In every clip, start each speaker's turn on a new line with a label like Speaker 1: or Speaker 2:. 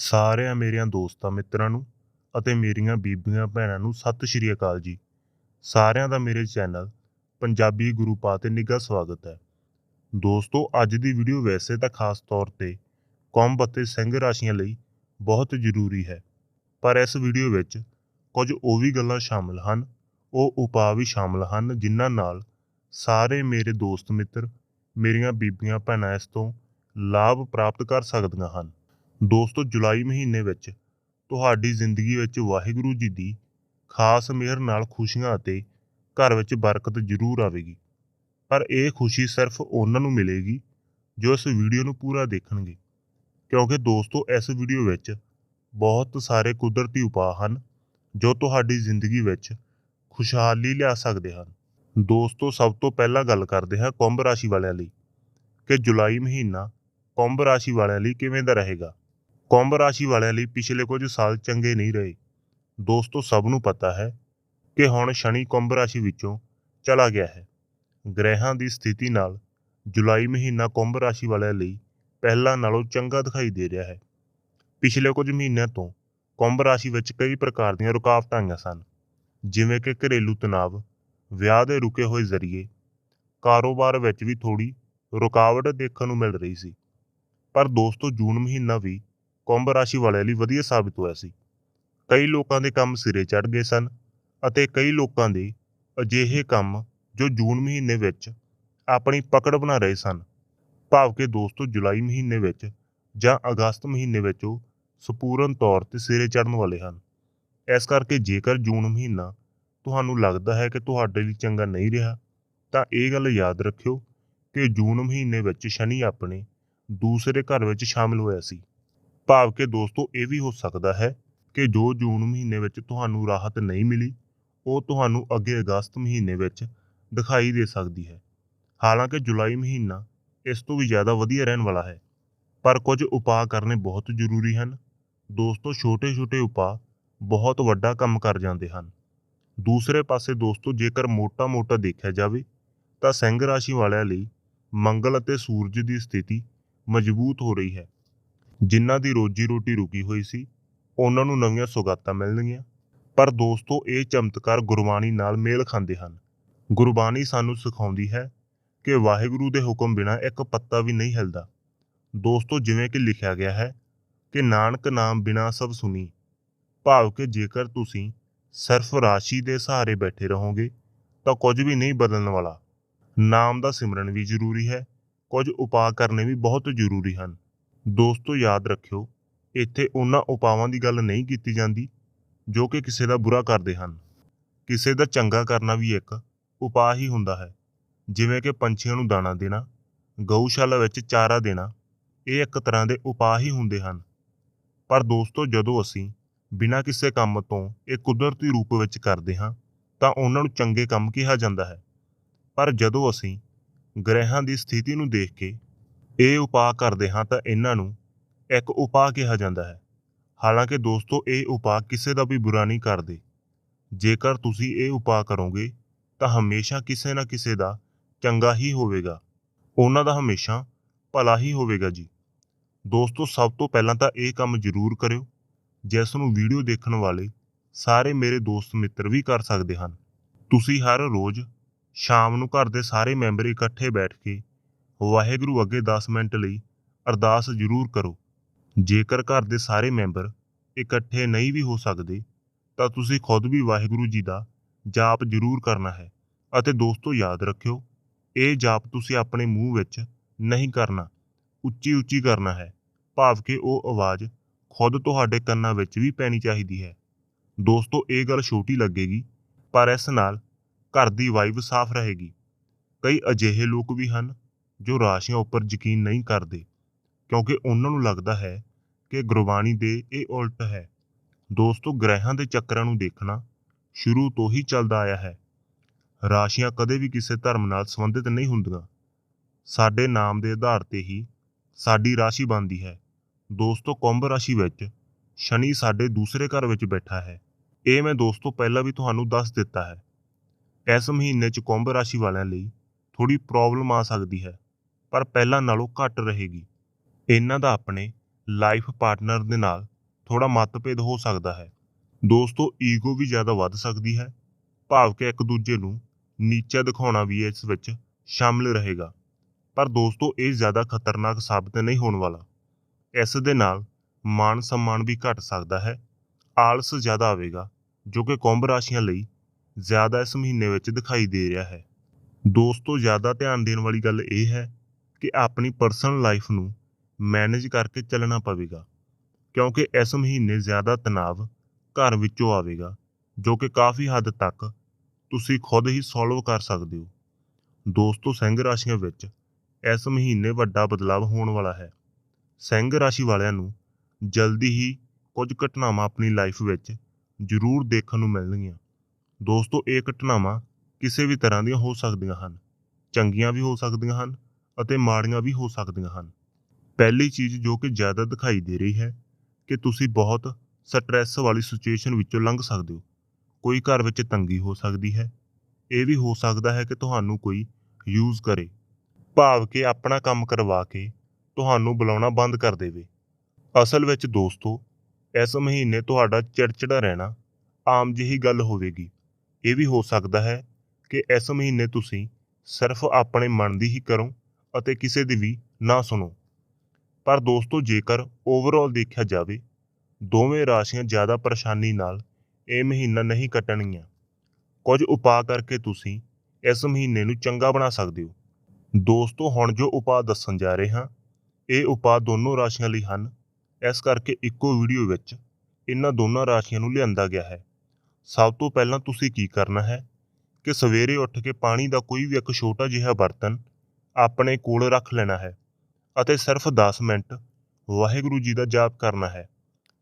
Speaker 1: ਸਾਰਿਆਂ ਮੇਰਿਆਂ ਦੋਸਤਾਂ ਮਿੱਤਰਾਂ ਨੂੰ ਅਤੇ ਮੇਰੀਆਂ ਬੀਬੀਆਂ ਭੈਣਾਂ ਨੂੰ ਸਤਿ ਸ਼੍ਰੀ ਅਕਾਲ ਜੀ। ਸਾਰਿਆਂ ਦਾ ਮੇਰੇ ਚੈਨਲ ਪੰਜਾਬੀ ਗੁਰੂ ਪਾ ਤੇ ਨਿੱਘਾ ਸਵਾਗਤ ਹੈ। ਦੋਸਤੋ, ਅੱਜ ਦੀ ਵੀਡੀਓ ਵੈਸੇ ਤਾਂ ਖਾਸ ਤੌਰ ਤੇ ਕੁੰਭ ਅਤੇ ਸਿੰਘ ਰਾਸ਼ੀਆਂ ਲਈ ਬਹੁਤ ਜ਼ਰੂਰੀ ਹੈ, ਪਰ ਇਸ ਵੀਡੀਓ ਵਿੱਚ ਕੁਝ ਉਹ ਵੀ ਗੱਲਾਂ ਸ਼ਾਮਲ ਹਨ, ਉਹ ਉਪਾਅ ਵੀ ਸ਼ਾਮਲ ਹਨ ਜਿਨ੍ਹਾਂ ਨਾਲ ਸਾਰੇ ਮੇਰੇ ਦੋਸਤ ਮਿੱਤਰ, ਮੇਰੀਆਂ ਬੀਬੀਆਂ ਭੈਣਾਂ ਇਸ ਤੋਂ ਲਾਭ ਪ੍ਰਾਪਤ ਕਰ ਸਕਦੀਆਂ ਹਨ। ਦੋਸਤੋ, ਜੁਲਾਈ ਮਹੀਨੇ ਵਿੱਚ ਤੁਹਾਡੀ ਜ਼ਿੰਦਗੀ ਵਿੱਚ ਵਾਹਿਗੁਰੂ ਜੀ ਦੀ ਖਾਸ ਮਿਹਰ ਨਾਲ ਖੁਸ਼ੀਆਂ ਅਤੇ ਘਰ ਵਿੱਚ ਬਰਕਤ ਜ਼ਰੂਰ ਆਵੇਗੀ। ਪਰ ਇਹ ਖੁਸ਼ੀ ਸਿਰਫ ਉਹਨਾਂ ਨੂੰ ਮਿਲੇਗੀ ਜੋ ਇਸ ਵੀਡੀਓ ਨੂੰ ਪੂਰਾ ਦੇਖਣਗੇ। ਕਿਉਂਕਿ ਦੋਸਤੋ, ਇਸ ਵੀਡੀਓ ਵਿੱਚ ਬਹੁਤ ਸਾਰੇ ਕੁਦਰਤੀ ਉਪਾਅ ਹਨ ਜੋ ਤੁਹਾਡੀ ਜ਼ਿੰਦਗੀ ਵਿੱਚ ਖੁਸ਼ਹਾਲੀ ਲਿਆ ਸਕਦੇ ਹਨ। ਦੋਸਤੋ, ਸਭ ਤੋਂ ਪਹਿਲਾਂ ਗੱਲ ਕਰਦੇ ਹਾਂ ਕੁੰਭ ਰਾਸ਼ੀ ਵਾਲਿਆਂ ਲਈ ਕਿ ਜੁਲਾਈ ਮਹੀਨਾ ਕੁੰਭ ਰਾਸ਼ੀ ਵਾਲਿਆਂ ਲਈ ਕਿਵੇਂ ਦਾ ਰਹੇਗਾ। ਕੁੰਭ ਰਾਸ਼ੀ ਵਾਲਿਆਂ ਲਈ ਪਿਛਲੇ ਕੁਝ ਸਾਲ ਚੰਗੇ ਨਹੀਂ ਰਹੇ। ਦੋਸਤੋ, ਸਭ ਨੂੰ ਪਤਾ ਹੈ ਕਿ ਹੁਣ ਸ਼ਨੀ ਕੁੰਭ ਰਾਸ਼ੀ ਵਿੱਚੋਂ ਚਲਾ ਗਿਆ ਹੈ। ਗ੍ਰਹਿਾਂ ਦੀ ਸਥਿਤੀ ਨਾਲ ਜੁਲਾਈ ਮਹੀਨਾ ਕੁੰਭ ਰਾਸ਼ੀ ਵਾਲਿਆਂ ਲਈ ਪਹਿਲਾਂ ਨਾਲੋਂ ਚੰਗਾ ਦਿਖਾਈ ਦੇ ਰਿਹਾ ਹੈ। ਪਿਛਲੇ ਕੁਝ ਮਹੀਨਿਆਂ ਤੋਂ ਕੁੰਭ ਰਾਸ਼ੀ ਵਿੱਚ ਕਈ ਪ੍ਰਕਾਰ ਦੀਆਂ ਰੁਕਾਵਟਾਂ ਆਈਆਂ ਸਨ, ਜਿਵੇਂ ਕਿ ਘਰੇਲੂ ਤਣਾਅ ਵਿਆਹ ਦੇ ਰੁਕੇ ਹੋਏ ਜ਼ਰੀਏ, ਕਾਰੋਬਾਰ ਵਿੱਚ ਵੀ ਥੋੜੀ ਰੁਕਾਵਟ ਦੇਖਣ ਨੂੰ ਮਿਲ ਰਹੀ ਸੀ। ਪਰ ਦੋਸਤੋ, ਜੂਨ ਮਹੀਨਾ ਵੀ ਕੁੰਭ ਰਾਸ਼ੀ ਵਾਲਿਆਂ ਲਈ ਵਧੀਆ ਸਾਬਿਤ ਹੋਇਆ ਸੀ। ਕਈ ਲੋਕਾਂ ਦੇ ਕੰਮ ਸਿਰੇ ਚੜ ਗਏ ਸਨ ਅਤੇ ਕਈ ਲੋਕਾਂ ਦੇ ਅਜਿਹੇ ਕੰਮ ਜੋ ਜੂਨ ਮਹੀਨੇ ਵਿੱਚ ਆਪਣੀ ਪਕੜ ਬਣਾ ਰਹੇ ਸਨ। ਭਾਵ ਕਿ ਦੋਸਤੋ, ਜੁਲਾਈ ਮਹੀਨੇ ਵਿੱਚ ਜਾਂ ਅਗਸਤ ਮਹੀਨੇ ਵਿੱਚ ਉਹ ਸੰਪੂਰਨ ਤੌਰ ਤੇ ਸਿਰੇ ਚੜਨ ਵਾਲੇ ਹਨ। ਇਸ ਕਰਕੇ ਜੇਕਰ ਜੂਨ ਮਹੀਨਾ ਤੁਹਾਨੂੰ ਲੱਗਦਾ ਹੈ ਕਿ ਤੁਹਾਡੇ ਲਈ ਚੰਗਾ ਨਹੀਂ ਰਿਹਾ, ਤਾਂ ਇਹ ਗੱਲ ਯਾਦ ਰੱਖਿਓ ਕਿ ਜੂਨ ਮਹੀਨੇ ਵਿੱਚ ਸ਼ਨੀ ਆਪਣੇ ਦੂਸਰੇ ਘਰ ਵਿੱਚ ਸ਼ਾਮਿਲ ਹੋਇਆ ਸੀ। ਭਾਵ ਕਿ ਦੋਸਤੋ, ਇਹ ਵੀ ਹੋ ਸਕਦਾ ਹੈ ਕਿ ਜੋ ਜੂਨ ਮਹੀਨੇ ਵਿੱਚ ਤੁਹਾਨੂੰ ਰਾਹਤ ਨਹੀਂ ਮਿਲੀ, ਉਹ ਤੁਹਾਨੂੰ ਅੱਗੇ ਅਗਸਤ ਮਹੀਨੇ ਵਿੱਚ ਦਿਖਾਈ ਦੇ ਸਕਦੀ ਹੈ। ਹਾਲਾਂਕਿ ਜੁਲਾਈ ਮਹੀਨਾ ਇਸ ਤੋਂ ਵੀ ਜ਼ਿਆਦਾ ਵਧੀਆ ਰਹਿਣ ਵਾਲਾ ਹੈ, ਪਰ ਕੁਝ ਉਪਾਅ ਕਰਨੇ ਬਹੁਤ ਜ਼ਰੂਰੀ ਹਨ। ਦੋਸਤੋ, ਛੋਟੇ-ਛੋਟੇ ਉਪਾਅ ਬਹੁਤ ਵੱਡਾ ਕੰਮ ਕਰ ਜਾਂਦੇ ਹਨ। ਦੂਸਰੇ ਪਾਸੇ ਦੋਸਤੋ, ਜੇਕਰ ਮੋਟਾ-ਮੋਟਾ ਦੇਖਿਆ ਜਾਵੇ, ਤਾਂ ਸਿੰਘ ਰਾਸ਼ੀ ਵਾਲਿਆਂ ਲਈ ਮੰਗਲ ਅਤੇ ਸੂਰਜ ਦੀ ਸਥਿਤੀ ਮਜ਼ਬੂਤ ਹੋ ਰਹੀ ਹੈ। ਜਿਨ੍ਹਾਂ ਦੀ ਰੋਜੀ ਰੋਟੀ ਰੁਕੀ ਹੋਈ ਸੀ, ਉਹਨਾਂ ਨੂੰ ਨਵੀਆਂ ਸੁਗਾਤਾਂ ਮਿਲਣਗੀਆਂ। ਪਰ ਦੋਸਤੋ, ਇਹ ਚਮਤਕਾਰ ਗੁਰਬਾਣੀ ਨਾਲ ਮੇਲ ਖਾਂਦੇ ਹਨ। ਗੁਰਬਾਣੀ ਸਾਨੂੰ ਸਿਖਾਉਂਦੀ ਹੈ ਕਿ ਵਾਹਿਗੁਰੂ ਦੇ ਹੁਕਮ ਬਿਨਾ ਇੱਕ ਪੱਤਾ ਵੀ ਨਹੀਂ ਹਿਲਦਾ। ਦੋਸਤੋ, ਜਿਵੇਂ ਕਿ ਲਿਖਿਆ ਗਿਆ ਹੈ ਕਿ ਨਾਨਕ ਨਾਮ ਬਿਨਾ ਸਭ ਸੁਣੀ। ਭਾਵ ਕਿ ਜੇਕਰ ਤੁਸੀਂ ਸਿਰਫ ਰਾਸ਼ੀ ਦੇ ਸਹਾਰੇ ਬੈਠੇ ਰਹੋਗੇ, ਤਾਂ ਕੁਝ ਵੀ ਨਹੀਂ ਬਦਲਣ ਵਾਲਾ। ਨਾਮ ਦਾ ਸਿਮਰਨ ਵੀ ਜ਼ਰੂਰੀ ਹੈ, ਕੁਝ ਉਪਾਅ ਕਰਨੇ ਵੀ ਬਹੁਤ ਜ਼ਰੂਰੀ ਹਨ। ਦੋਸਤੋ ਯਾਦ ਰੱਖਿਓ, ਇੱਥੇ ਉਹਨਾਂ ਉਪਾਵਾਂ ਦੀ ਗੱਲ ਨਹੀਂ ਕੀਤੀ ਜਾਂਦੀ ਜੋ ਕਿ ਕਿਸੇ ਦਾ ਬੁਰਾ ਕਰਦੇ ਹਨ। ਕਿਸੇ ਦਾ ਚੰਗਾ ਕਰਨਾ ਵੀ ਇੱਕ ਉਪਾਅ ਹੀ ਹੁੰਦਾ ਹੈ। ਜਿਵੇਂ ਕਿ ਪੰਛੀਆਂ ਨੂੰ ਦਾਣਾ ਦੇਣਾ, ਗਊਸ਼ਾਲਾ ਵਿੱਚ ਚਾਰਾ ਦੇਣਾ, ਇਹ ਇੱਕ ਤਰ੍ਹਾਂ ਦੇ ਉਪਾਅ ਹੀ ਹੁੰਦੇ ਹਨ। ਪਰ ਦੋਸਤੋ, ਜਦੋਂ ਅਸੀਂ ਬਿਨਾਂ ਕਿਸੇ ਕੰਮ ਤੋਂ ਇਹ ਕੁਦਰਤੀ ਰੂਪ ਵਿੱਚ ਕਰਦੇ ਹਾਂ, ਤਾਂ ਉਹਨਾਂ ਨੂੰ ਚੰਗੇ ਕੰਮ ਕਿਹਾ ਜਾਂਦਾ ਹੈ। ਪਰ ਜਦੋਂ ਅਸੀਂ ਗ੍ਰਹਿਾਂ ਦੀ ਸਥਿਤੀ ਨੂੰ ਦੇਖ ਕੇ ਇਹ ਉਪਾਅ ਕਰਦੇ ਹਾਂ ਤਾਂ ਇਹਨਾਂ ਨੂੰ ਇੱਕ ਉਪਾਅ ਕਿਹਾ ਜਾਂਦਾ ਹੈ। ਹਾਲਾਂਕਿ ਦੋਸਤੋ, ਇਹ ਉਪਾਅ ਕਿਸੇ ਦਾ ਵੀ ਬੁਰਾ ਨਹੀਂ ਕਰਦੇ। ਜੇਕਰ ਤੁਸੀਂ ਇਹ ਉਪਾਅ ਕਰੋਗੇ, ਤਾਂ ਹਮੇਸ਼ਾ ਕਿਸੇ ਨਾ ਕਿਸੇ ਦਾ ਚੰਗਾ ਹੀ ਹੋਵੇਗਾ। ਉਹਨਾਂ ਦਾ ਹਮੇਸ਼ਾ ਭਲਾ ਹੀ ਹੋਵੇਗਾ ਜੀ। ਦੋਸਤੋ, ਸਭ ਤੋਂ ਪਹਿਲਾਂ ਤਾਂ ਇਹ ਕੰਮ ਜ਼ਰੂਰ ਕਰਿਓ। ਜਿਸ ਨੂੰ ਵੀਡੀਓ ਦੇਖਣ ਵਾਲੇ ਸਾਰੇ ਮੇਰੇ ਦੋਸਤ ਮਿੱਤਰ ਵੀ ਕਰ ਸਕਦੇ ਹਨ। ਤੁਸੀਂ ਹਰ ਰੋਜ਼ ਸ਼ਾਮ ਨੂੰ ਘਰ ਦੇ ਸਾਰੇ ਮੈਂਬਰ ਇਕੱਠੇ ਬੈਠ ਕੇ ਵਾਹਿਗੁਰੂ ਅੱਗੇ 10 ਮਿੰਟ ਲਈ ਅਰਦਾਸ ਜ਼ਰੂਰ ਕਰੋ। ਜੇਕਰ ਘਰ ਦੇ ਸਾਰੇ ਮੈਂਬਰ ਇਕੱਠੇ ਨਹੀਂ ਵੀ ਹੋ ਸਕਦੇ, ਤਾਂ ਤੁਸੀਂ ਖੁਦ ਵੀ ਵਾਹਿਗੁਰੂ ਜੀ ਦਾ ਜਾਪ ਜ਼ਰੂਰ ਕਰਨਾ ਹੈ ਅਤੇ ਦੋਸਤੋ ਯਾਦ ਰੱਖਿਓ, ਇਹ ਜਾਪ ਤੁਸੀਂ ਆਪਣੇ ਮੂੰਹ ਵਿੱਚ ਨਹੀਂ ਕਰਨਾ, ਉੱਚੀ ਉੱਚੀ ਕਰਨਾ ਹੈ, ਭਾਵ ਕਿ ਉਹ ਆਵਾਜ਼ ਖੁਦ ਤੁਹਾਡੇ ਕੰਨਾਂ ਵਿੱਚ ਵੀ ਪੈਣੀ ਚਾਹੀਦੀ ਹੈ। ਦੋਸਤੋ, ਇਹ ਗੱਲ ਛੋਟੀ ਲੱਗੇਗੀ, ਪਰ ਇਸ ਨਾਲ ਘਰ ਦੀ ਵਾਈਬ ਸਾਫ਼ ਰਹੇਗੀ। ਕਈ ਅਜਿਹੇ ਲੋਕ ਵੀ ਹਨ ਜੋ ਰਾਸ਼ੀਆਂ ਉੱਪਰ ਯਕੀਨ ਨਹੀਂ ਕਰਦੇ, ਕਿਉਂਕਿ ਉਹਨਾਂ ਨੂੰ ਲੱਗਦਾ ਹੈ ਕਿ ਗੁਰਬਾਣੀ ਦੇ ਇਹ ਉਲਟ ਹੈ। ਦੋਸਤੋ, ਗ੍ਰਹਿਾਂ ਦੇ ਚੱਕਰਾਂ ਨੂੰ ਦੇਖਣਾ ਸ਼ੁਰੂ ਤੋਂ ਹੀ ਚੱਲਦਾ ਆਇਆ ਹੈ। ਰਾਸ਼ੀਆਂ ਕਦੇ ਵੀ ਕਿਸੇ ਧਰਮ ਨਾਲ ਸੰਬੰਧਿਤ ਨਹੀਂ ਹੁੰਦੀਆਂ। ਸਾਡੇ ਨਾਮ ਦੇ ਆਧਾਰ ਤੇ ਹੀ ਸਾਡੀ ਰਾਸ਼ੀ ਬਣਦੀ ਹੈ। ਦੋਸਤੋ, ਕੁੰਭ ਰਾਸ਼ੀ ਵਿੱਚ ਸ਼ਨੀ ਸਾਡੇ ਦੂਸਰੇ ਘਰ ਵਿੱਚ ਬੈਠਾ ਹੈ। ਇਹ ਮੈਂ ਦੋਸਤੋ ਪਹਿਲਾਂ ਵੀ ਤੁਹਾਨੂੰ ਦੱਸ ਦਿੱਤਾ ਹੈ। ਇਸ ਮਹੀਨੇ 'ਚ ਕੁੰਭ ਰਾਸ਼ੀ ਵਾਲਿਆਂ ਲਈ ਥੋੜੀ ਪ੍ਰੋਬਲਮ ਆ ਸਕਦੀ ਹੈ। ਪਰ ਪਹਿਲਾਂ ਨਾਲੋਂ ਘੱਟ ਰਹੇਗੀ। ਇਹਨਾਂ ਦਾ ਆਪਣੇ ਲਾਈਫ ਪਾਰਟਨਰ ਦੇ ਨਾਲ ਥੋੜਾ ਮਤਭੇਦ ਹੋ ਸਕਦਾ ਹੈ। ਦੋਸਤੋ ਈਗੋ ਵੀ ਜ਼ਿਆਦਾ ਵੱਧ ਸਕਦੀ ਹੈ। ਭਾਵ ਕਿ ਇੱਕ ਦੂਜੇ ਨੂੰ ਨੀਚਾ ਦਿਖਾਉਣਾ ਵੀ ਇਸ ਵਿੱਚ ਸ਼ਾਮਿਲ ਰਹੇਗਾ। ਪਰ ਦੋਸਤੋ, ਇਹ ਜ਼ਿਆਦਾ ਖਤਰਨਾਕ ਸਾਬਤ ਨਹੀਂ ਹੋਣ ਵਾਲਾ। ਇਸ ਦੇ ਨਾਲ ਮਾਨ ਸਨਮਾਨ ਵੀ ਘਟ ਸਕਦਾ ਹੈ। ਆਲਸ ਜ਼ਿਆਦਾ ਆਵੇਗਾ, ਜੋ ਕਿ ਕੁੰਭ ਰਾਸ਼ੀਆਂ ਲਈ ਜ਼ਿਆਦਾ ਇਸ ਮਹੀਨੇ ਵਿੱਚ ਦਿਖਾਈ ਦੇ ਰਿਹਾ ਹੈ। ਦੋਸਤੋ, ਜ਼ਿਆਦਾ ਧਿਆਨ ਦੇਣ ਵਾਲੀ ਗੱਲ ਇਹ ਹੈ ਕਿ ਆਪਣੀ ਪਰਸਨਲ ਲਾਈਫ ਨੂੰ ਮੈਨੇਜ ਕਰਕੇ ਚੱਲਣਾ ਪਵੇਗਾ। ਕਿਉਂਕਿ ਇਸ ਮਹੀਨੇ ਜ਼ਿਆਦਾ ਤਣਾਅ ਘਰ ਵਿੱਚੋਂ ਆਵੇਗਾ, ਜੋ ਕਿ ਕਾਫੀ ਹੱਦ ਤੱਕ ਤੁਸੀਂ ਖੁਦ ਹੀ ਸੋਲਵ ਕਰ ਸਕਦੇ ਹੋ। ਦੋਸਤੋ, ਸਿੰਘ ਰਾਸ਼ੀਆਂ ਵਿੱਚ ਇਸ ਮਹੀਨੇ ਵੱਡਾ ਬਦਲਾਅ ਹੋਣ ਵਾਲਾ ਹੈ। ਸਿੰਘ ਰਾਸ਼ੀ ਵਾਲਿਆਂ ਨੂੰ ਜਲਦੀ ਹੀ ਕੁਝ ਘਟਨਾਵਾਂ ਆਪਣੀ ਲਾਈਫ ਵਿੱਚ ਜ਼ਰੂਰ ਦੇਖਣ ਨੂੰ ਮਿਲਣਗੀਆਂ। ਦੋਸਤੋ, ਇਹ ਘਟਨਾਵਾਂ ਕਿਸੇ ਵੀ ਤਰ੍ਹਾਂ ਦੀਆਂ ਹੋ ਸਕਦੀਆਂ ਹਨ, ਚੰਗੀਆਂ ਵੀ ਹੋ ਸਕਦੀਆਂ ਹਨ ਅਤੇ ਮਾੜੀਆਂ ਵੀ ਹੋ ਸਕਦੀਆਂ ਹਨ। ਪਹਿਲੀ ਚੀਜ਼ ਜੋ ਕਿ ਜ਼ਿਆਦਾ ਦਿਖਾਈ ਦੇ ਰਹੀ ਹੈ, ਕਿ ਤੁਸੀਂ ਬਹੁਤ ਸਟ੍ਰੈਸ ਵਾਲੀ ਸਿਚੁਏਸ਼ਨ ਵਿੱਚੋਂ ਲੰਘ ਸਕਦੇ ਹੋ। ਕੋਈ ਘਰ ਵਿੱਚ ਤੰਗੀ ਹੋ ਸਕਦੀ ਹੈ। ਇਹ ਵੀ ਹੋ ਸਕਦਾ ਹੈ ਕਿ ਤੁਹਾਨੂੰ ਕੋਈ ਯੂਜ਼ ਕਰੇ। ਭਾਵ ਕਿ ਆਪਣਾ ਕੰਮ ਕਰਵਾ ਕੇ ਤੁਹਾਨੂੰ ਬੁਲਾਉਣਾ ਬੰਦ ਕਰ ਦੇਵੇ। ਅਸਲ ਵਿੱਚ ਦੋਸਤੋ, ਇਸ ਮਹੀਨੇ ਤੁਹਾਡਾ ਚਿੜਚਿੜਾ ਰਹਿਣਾ ਆਮ ਜਿਹੀ ਗੱਲ ਹੋਵੇਗੀ। ਇਹ ਵੀ ਹੋ ਸਕਦਾ ਹੈ ਕਿ ਇਸ ਮਹੀਨੇ ਤੁਸੀਂ ਸਿਰਫ ਆਪਣੇ ਮਨ ਦੀ ਹੀ ਕਰੋ ਅਤੇ ਕਿਸੇ ਦੀ ਵੀ ਨਾ ਸੁਣੋ। ਪਰ ਦੋਸਤੋ, ਜੇਕਰ ਓਵਰਆਲ ਦੇਖਿਆ ਜਾਵੇ, ਦੋਵੇਂ ਰਾਸ਼ੀਆਂ ਜ਼ਿਆਦਾ ਪਰੇਸ਼ਾਨੀ ਨਾਲ ਇਹ ਮਹੀਨਾ ਨਹੀਂ ਕੱਟਣਗੀਆਂ। ਕੁਝ ਉਪਾਅ ਕਰਕੇ ਤੁਸੀਂ ਇਸ ਮਹੀਨੇ ਨੂੰ ਚੰਗਾ ਬਣਾ ਸਕਦੇ ਹੋ। ਦੋਸਤੋ, ਹੁਣ ਜੋ ਉਪਾਅ ਦੱਸਣ ਜਾ ਰਹੇ ਹਾਂ, ਇਹ ਉਪਾਅ ਦੋਨੋਂ ਰਾਸ਼ੀਆਂ ਲਈ ਹਨ। ਇਸ ਕਰਕੇ ਇੱਕੋ ਵੀਡੀਓ ਵਿੱਚ ਇਹਨਾਂ ਦੋਨਾਂ ਰਾਸ਼ੀਆਂ ਨੂੰ ਲਿਆਂਦਾ ਗਿਆ ਹੈ। ਸਭ ਤੋਂ ਪਹਿਲਾਂ ਤੁਸੀਂ ਕੀ ਕਰਨਾ ਹੈ ਕਿ ਸਵੇਰੇ ਉੱਠ ਕੇ ਪਾਣੀ ਦਾ ਕੋਈ ਵੀ ਇੱਕ ਛੋਟਾ ਜਿਹਾ ਬਰਤਨ ਆਪਣੇ ਕੋਲ ਰੱਖ ਲੈਣਾ ਹੈ ਅਤੇ ਸਿਰਫ 10 ਮਿੰਟ ਵਾਹਿਗੁਰੂ ਜੀ ਦਾ ਜਾਪ ਕਰਨਾ ਹੈ।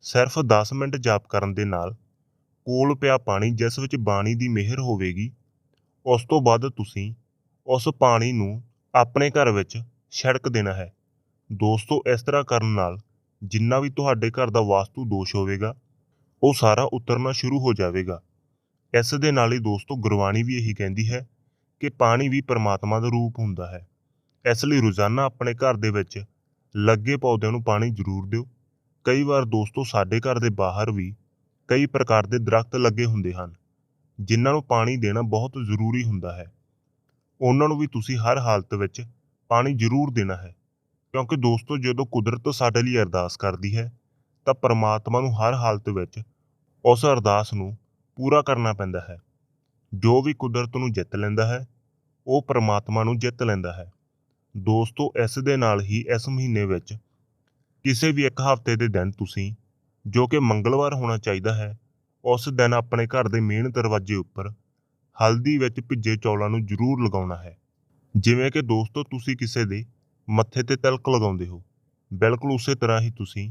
Speaker 1: ਸਿਰਫ 10 ਮਿੰਟ ਜਾਪ ਕਰਨ ਦੇ ਨਾਲ ਕੋਲ ਪਿਆ ਪਾਣੀ ਜਿਸ ਵਿੱਚ ਬਾਣੀ ਦੀ ਮਿਹਰ ਹੋਵੇਗੀ, ਉਸ ਤੋਂ ਬਾਅਦ ਤੁਸੀਂ ਉਸ ਪਾਣੀ ਨੂੰ ਆਪਣੇ ਘਰ ਵਿੱਚ ਛਿੜਕ ਦੇਣਾ ਹੈ। ਦੋਸਤੋ, ਇਸ ਤਰ੍ਹਾਂ ਕਰਨ ਨਾਲ ਜਿੰਨਾ ਵੀ ਤੁਹਾਡੇ ਘਰ ਦਾ ਵਾਸਤੂ ਦੋਸ਼ ਹੋਵੇਗਾ, ਉਹ ਸਾਰਾ ਉਤਰਨਾ ਸ਼ੁਰੂ ਹੋ ਜਾਵੇਗਾ। ਇਸ ਦੇ ਨਾਲ ਹੀ ਦੋਸਤੋ ਗੁਰਬਾਣੀ ਵੀ ਇਹੀ ਕਹਿੰਦੀ ਹੈ ਕਿ ਪਾਣੀ ਵੀ ਪਰਮਾਤਮਾ ਦਾ ਰੂਪ ਹੁੰਦਾ ਹੈ। ਇਸ ਲਈ ਰੋਜ਼ਾਨਾ ਆਪਣੇ ਘਰ ਦੇ ਵਿੱਚ ਲੱਗੇ ਪੌਦਿਆਂ ਨੂੰ ਪਾਣੀ ਜ਼ਰੂਰ ਦਿਓ। ਕਈ ਵਾਰ ਦੋਸਤੋ ਸਾਡੇ ਘਰ ਦੇ ਬਾਹਰ ਵੀ ਕਈ ਪ੍ਰਕਾਰ ਦੇ ਦਰਖਤ ਲੱਗੇ ਹੁੰਦੇ ਹਨ, ਜਿਨ੍ਹਾਂ ਨੂੰ ਪਾਣੀ ਦੇਣਾ ਬਹੁਤ ਜ਼ਰੂਰੀ ਹੁੰਦਾ ਹੈ। ਉਹਨਾਂ ਨੂੰ ਵੀ ਤੁਸੀਂ ਹਰ ਹਾਲਤ ਵਿੱਚ ਪਾਣੀ ਜ਼ਰੂਰ ਦੇਣਾ ਹੈ, ਕਿਉਂਕਿ ਦੋਸਤੋ ਜਦੋਂ ਕੁਦਰਤ ਸਾਡੇ ਲਈ ਅਰਦਾਸ ਕਰਦੀ ਹੈ, ਤਾਂ ਪਰਮਾਤਮਾ ਨੂੰ ਹਰ ਹਾਲਤ ਵਿੱਚ ਉਸ ਅਰਦਾਸ ਨੂੰ ਪੂਰਾ ਕਰਨਾ ਪੈਂਦਾ ਹੈ। ਜੋ ਵੀ ਕੁਦਰਤ ਨੂੰ ਜਿੱਤ ਲੈਂਦਾ ਹੈ, ਉਹ ਪਰਮਾਤਮਾ ਨੂੰ ਜਿੱਤ ਲੈਂਦਾ ਹੈ। ਦੋਸਤੋ, ਇਸ ਦੇ ਨਾਲ ਹੀ ਇਸ ਮਹੀਨੇ ਵਿੱਚ ਕਿਸੇ ਵੀ ਇੱਕ ਹਫ਼ਤੇ ਦੇ ਦਿਨ ਤੁਸੀਂ ਜੋ ਕਿ ਮੰਗਲਵਾਰ ਹੋਣਾ ਚਾਹੀਦਾ ਹੈ, ਉਸ ਦਿਨ ਆਪਣੇ ਘਰ ਦੇ ਮੇਨ ਦਰਵਾਜ਼ੇ ਉੱਪਰ ਹਲਦੀ ਵਿੱਚ ਭਿੱਜੇ ਚੌਲਾਂ ਨੂੰ ਜ਼ਰੂਰ ਲਗਾਉਣਾ ਹੈ। ਜਿਵੇਂ ਕਿ ਦੋਸਤੋ, ਤੁਸੀਂ ਕਿਸੇ ਦੇ ਮੱਥੇ ਤੇ ਤਿਲਕ ਲਗਾਉਂਦੇ ਹੋ, ਬਿਲਕੁਲ ਉਸੇ ਤਰ੍ਹਾਂ ਹੀ ਤੁਸੀਂ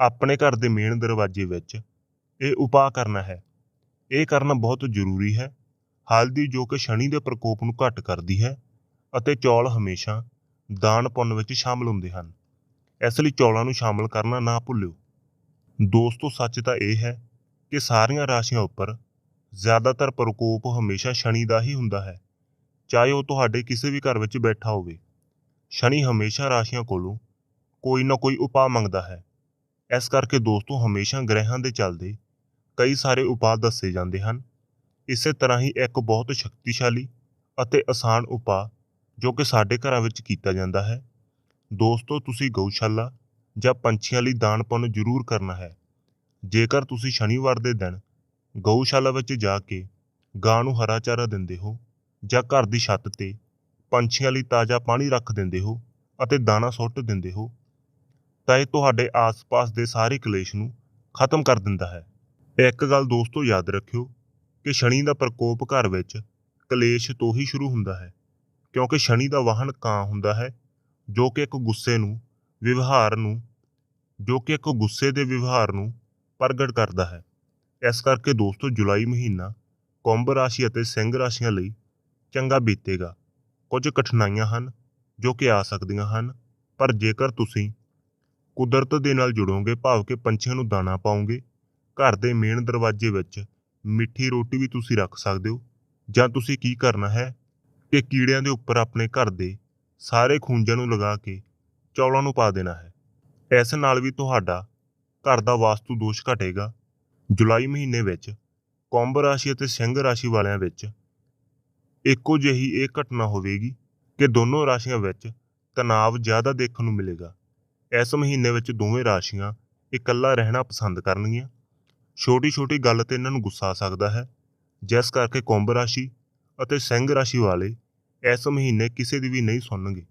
Speaker 1: ਆਪਣੇ ਘਰ ਦੇ ਮੇਨ ਦਰਵਾਜ਼ੇ ਵਿੱਚ ਇਹ ਉਪਾਅ ਕਰਨਾ ਹੈ। ਇਹ ਕਰਨਾ ਬਹੁਤ ਜ਼ਰੂਰੀ ਹੈ। ਹਲਦੀ ਜੋ ਕਿ ਸ਼ਨੀ ਦੇ ਪ੍ਰਕੋਪ ਨੂੰ ਘੱਟ ਕਰਦੀ ਹੈ ਅਤੇ ਚੌਲ ਹਮੇਸ਼ਾ ਦਾਨ ਪੁੰਨ ਵਿੱਚ ਸ਼ਾਮਲ ਹੁੰਦੇ ਹਨ। ਇਸ ਲਈ ਚੌਲਾਂ ਨੂੰ ਸ਼ਾਮਲ ਕਰਨਾ ਨਾ ਭੁੱਲਿਓ। ਦੋਸਤੋ, ਸੱਚ ਤਾਂ ਇਹ ਹੈ ਕਿ ਸਾਰੀਆਂ ਰਾਸ਼ੀਆਂ ਉੱਪਰ ਜ਼ਿਆਦਾਤਰ ਪ੍ਰਕੋਪ ਹਮੇਸ਼ਾ ਸ਼ਨੀ ਦਾ ਹੀ ਹੁੰਦਾ ਹੈ। ਚਾਹੇ ਉਹ ਤੁਹਾਡੇ ਕਿਸੇ ਵੀ ਘਰ ਵਿੱਚ ਬੈਠਾ ਹੋਵੇ, ਸ਼ਨੀ ਹਮੇਸ਼ਾ ਰਾਸ਼ੀਆਂ ਕੋਲੋਂ ਕੋਈ ਨਾ ਕੋਈ ਉਪਾਅ ਮੰਗਦਾ ਹੈ। ਇਸ ਕਰਕੇ ਦੋਸਤੋ, ਹਮੇਸ਼ਾ ਗ੍ਰਹਿਾਂ ਦੇ ਚੱਲਦੇ ਕਈ ਸਾਰੇ ਉਪਾਅ ਦੱਸੇ ਜਾਂਦੇ ਹਨ। ਇਸੇ ਤਰ੍ਹਾਂ ਹੀ ਇੱਕ ਬਹੁਤ ਸ਼ਕਤੀਸ਼ਾਲੀ ਅਤੇ ਆਸਾਨ ਉਪਾਅ ਜੋ ਕਿ ਸਾਡੇ ਘਰਾਂ ਵਿੱਚ ਕੀਤਾ ਜਾਂਦਾ ਹੈ। ਦੋਸਤੋ, ਤੁਸੀਂ ਗਊਸ਼ਾਲਾ ਜਾਂ ਪੰਛੀਆਂ ਲਈ ਦਾਨ ਪੁੰਨ ਜ਼ਰੂਰ ਕਰਨਾ ਹੈ। ਜੇਕਰ ਤੁਸੀਂ ਸ਼ਨੀਵਾਰ ਦੇ ਦਿਨ ਗਊਸ਼ਾਲਾ ਵਿੱਚ ਜਾ ਕੇ ਗਾਂ ਨੂੰ ਹਰਾ ਚਾਰਾ ਦਿੰਦੇ ਹੋ ਜਾਂ ਘਰ ਦੀ ਛੱਤ ਤੇ ਪੰਛੀਆਂ ਲਈ ਤਾਜ਼ਾ ਪਾਣੀ ਰੱਖ ਦਿੰਦੇ ਹੋ ਅਤੇ ਦਾਣਾ ਸੁੱਟ ਦਿੰਦੇ ਹੋ, ਤਾਂ ਇਹ ਤੁਹਾਡੇ ਆਸ-ਪਾਸ ਦੇ ਸਾਰੇ ਕਲੇਸ਼ ਨੂੰ ਖਤਮ ਕਰ ਦਿੰਦਾ ਹੈ। ਇੱਕ ਗੱਲ ਦੋਸਤੋ ਯਾਦ ਰੱਖਿਓ ਕਿ ਸ਼ਨੀ ਦਾ ਪ੍ਰਕੋਪ ਘਰ ਵਿੱਚ ਕਲੇਸ਼ ਤੋਂ ਹੀ ਸ਼ੁਰੂ ਹੁੰਦਾ ਹੈ। ਕਿਉਂਕਿ ਸ਼ਨੀ ਦਾ ਵਾਹਨ ਕਾਂ ਹੁੰਦਾ ਹੈ, ਜੋ ਕਿ ਇੱਕ ਗੁੱਸੇ ਨੂੰ, ਵਿਵਹਾਰ ਨੂੰ, ਜੋ ਕਿ ਇੱਕ ਗੁੱਸੇ ਦੇ ਵਿਵਹਾਰ ਨੂੰ ਪ੍ਰਗਟ ਕਰਦਾ ਹੈ। ਇਸ ਕਰਕੇ ਦੋਸਤੋ, ਜੁਲਾਈ ਮਹੀਨਾ ਕੁੰਭ ਰਾਸ਼ੀ ਅਤੇ ਸਿੰਘ ਰਾਸ਼ੀਆਂ ਲਈ ਚੰਗਾ ਬੀਤੇਗਾ। ਕੁਝ ਕਠਿਨਾਈਆਂ ਹਨ ਜੋ ਕਿ ਆ ਸਕਦੀਆਂ ਹਨ, ਪਰ ਜੇਕਰ ਤੁਸੀਂ ਕੁਦਰਤ ਦੇ ਨਾਲ ਜੁੜੋਗੇ, ਭਾਵ ਕਿ ਪੰਛੀਆਂ ਨੂੰ ਦਾਣਾ ਪਾਓਗੇ, ਘਰ ਦੇ ਮੇਨ ਦਰਵਾਜ਼ੇ ਵਿੱਚ ਮਿੱਠੀ ਰੋਟੀ ਵੀ ਤੁਸੀਂ ਰੱਖ ਸਕਦੇ ਹੋ, ਜਾਂ ਤੁਸੀਂ ਕੀ ਕਰਨਾ ਹੈ ਕਿ ਕੀੜਿਆਂ ਦੇ ਉੱਪਰ ਆਪਣੇ ਘਰ ਦੇ ਸਾਰੇ ਖੂੰਜਾਂ ਨੂੰ ਲਗਾ ਕੇ ਚੌਲਾਂ ਨੂੰ ਪਾ ਦੇਣਾ ਹੈ। ਇਸ ਨਾਲ ਵੀ ਤੁਹਾਡਾ ਘਰ ਦਾ ਵਾਸਤੂ ਦੋਸ਼ ਘਟੇਗਾ। ਜੁਲਾਈ ਮਹੀਨੇ ਵਿੱਚ ਕੁੰਭ ਰਾਸ਼ੀ ਅਤੇ ਸਿੰਘ ਰਾਸ਼ੀ ਵਾਲਿਆਂ ਵਿੱਚ ਇੱਕੋ ਜਿਹੀ ਇਹ ਘਟਨਾ ਹੋਵੇਗੀ ਕਿ ਦੋਨੋਂ ਰਾਸ਼ੀਆਂ ਵਿੱਚ ਤਣਾਅ ਜ਼ਿਆਦਾ ਦੇਖਣ ਨੂੰ ਮਿਲੇਗਾ। ਇਸ ਮਹੀਨੇ ਵਿੱਚ ਦੋਵੇਂ ਰਾਸ਼ੀਆਂ ਇਕੱਲਾ ਰਹਿਣਾ ਪਸੰਦ ਕਰਨਗੀਆਂ। ਛੋਟੀ ਛੋਟੀ ਗੱਲ ਤੇ ਇਹਨਾਂ ਨੂੰ ਗੁੱਸਾ ਆ ਸਕਦਾ ਹੈ। ਜਿਸ ਕਰਕੇ ਕੁੰਭ ਰਾਸ਼ੀ ਅਤੇ ਸਿੰਘ ਰਾਸ਼ੀ ਵਾਲੇ ਇਸ ਮਹੀਨੇ ਕਿਸੇ ਦੀ ਵੀ ਨਹੀਂ ਸੁਣਨਗੇ।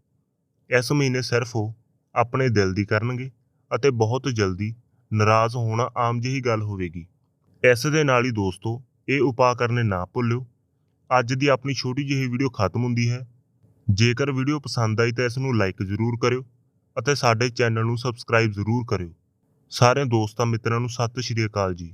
Speaker 1: ਇਸ ਮਹੀਨੇ ਸਿਰਫ ਉਹ ਆਪਣੇ ਦਿਲ ਦੀ ਕਰਨਗੇ ਅਤੇ ਬਹੁਤ ਜਲਦੀ ਨਾਰਾਜ਼ ਹੋਣਾ ਆਮ ਜਿਹੀ ਗੱਲ ਹੋਵੇਗੀ। ਇਸ ਦੇ ਨਾਲ ਹੀ ਦੋਸਤੋ, ਇਹ ਉਪਾਅ ਕਰਨੇ ਨਾ ਭੁੱਲਿਓ। ਅੱਜ ਦੀ ਆਪਣੀ ਛੋਟੀ ਜਿਹੀ ਵੀਡੀਓ ਖਤਮ ਹੁੰਦੀ ਹੈ। ਜੇਕਰ ਵੀਡੀਓ ਪਸੰਦ ਆਈ ਤਾਂ ਇਸ ਨੂੰ ਲਾਈਕ ਜ਼ਰੂਰ ਕਰਿਓ ਅਤੇ ਸਾਡੇ ਚੈਨਲ ਨੂੰ ਸਬਸਕ੍ਰਾਈਬ ਜ਼ਰੂਰ ਕਰਿਓ। ਸਾਰੇ ਦੋਸਤਾਂ ਮਿੱਤਰਾਂ ਨੂੰ ਸਤਿ ਸ਼੍ਰੀ ਅਕਾਲ ਜੀ।